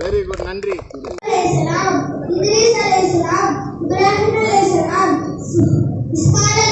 Very good நன்றி. இஸ்மாயில்